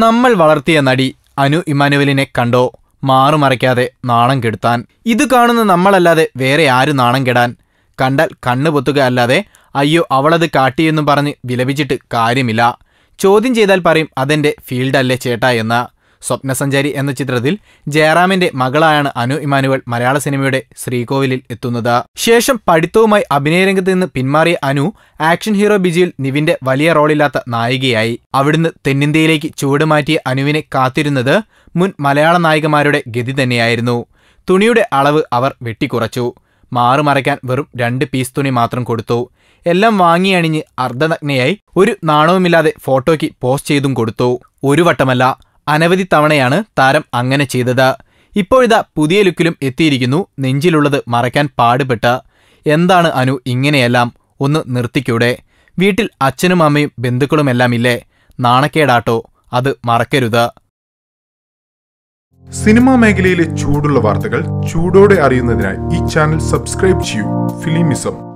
നമ്മൾ വളർത്തിയ നടി അനു ഇമാനുവലിനെ കണ്ടോ? മാറുമറയ്ക്കാതെ നാണം കെടുത്താൻ. ഇത് കാണുന്ന നമ്മളല്ലാതെ വേറെ ആരും നാണം കെടാൻ. കണ്ടാൽ കണ്ണു പൊത്തുക അല്ലാതെ അയ്യോ അവളത് കാട്ടിയെന്നും പറഞ്ഞ് വിലപിച്ചിട്ട് കാര്യമില്ല. ചോദ്യം ചെയ്താൽ പറയും അതെന്റെ ഫീൽഡല്ലേ ചേട്ടാ എന്ന്. സ്വപ്നസഞ്ചാരി എന്ന ചിത്രത്തിൽ ജയറാമിന്റെ മകളായാണ് അനു ഇമാനുവൽ മലയാള സിനിമയുടെ ശ്രീകോവിലിൽ എത്തുന്നത്. ശേഷം പഠിത്തവുമായി അഭിനയരംഗത്ത് നിന്ന് പിന്മാറിയ അനു ആക്ഷൻ ഹീറോ ബിജിയിൽ നിവിന്റെ വലിയ റോളില്ലാത്ത നായികയായി. അവിടുന്ന് തെന്നിന്ത്യയിലേക്ക് ചുവടുമാറ്റിയ അനുവിനെ കാത്തിരുന്നത് മുൻ മലയാള നായികമാരുടെ ഗതി തന്നെയായിരുന്നു. തുണിയുടെ അളവ് അവർ വെട്ടിക്കുറച്ചു. മാറുമറയ്ക്കാൻ വെറും രണ്ട് പീസ് തുണി മാത്രം കൊടുത്തു. എല്ലാം വാങ്ങി അണിഞ്ഞ് അർദ്ധനഗ്നയായി ഒരു നാണവുമില്ലാതെ ഫോട്ടോയ്ക്ക് പോസ്റ്റ് ചെയ്തും കൊടുത്തു. ഒരു വട്ടമല്ല അനവധി തവണയാണ് താരം അങ്ങനെ ചെയ്തത്. ഇപ്പോഴിതാ പുതിയ ലുക്കിലും എത്തിയിരിക്കുന്നു. നെഞ്ചിലുള്ളത് മറയ്ക്കാൻ പാടുപെട്ട്. എന്താണ് അനു ഇങ്ങനെയെല്ലാം? ഒന്ന് നിർത്തിക്കൂടെ? വീട്ടിൽ അച്ഛനും അമ്മയും ബന്ധുക്കളുമെല്ലാം ഇല്ലേ? നാണക്കേടാട്ടോ. അത് മറക്കരുത്. സിനിമാ മേഖലയിലെ ചൂടുള്ള വാർത്തകൾ ചൂടോടെ അറിയുന്നതിനായി ഈ ചാനൽ സബ്സ്ക്രൈബ് ചെയ്യൂ. ഫിലിമിസം.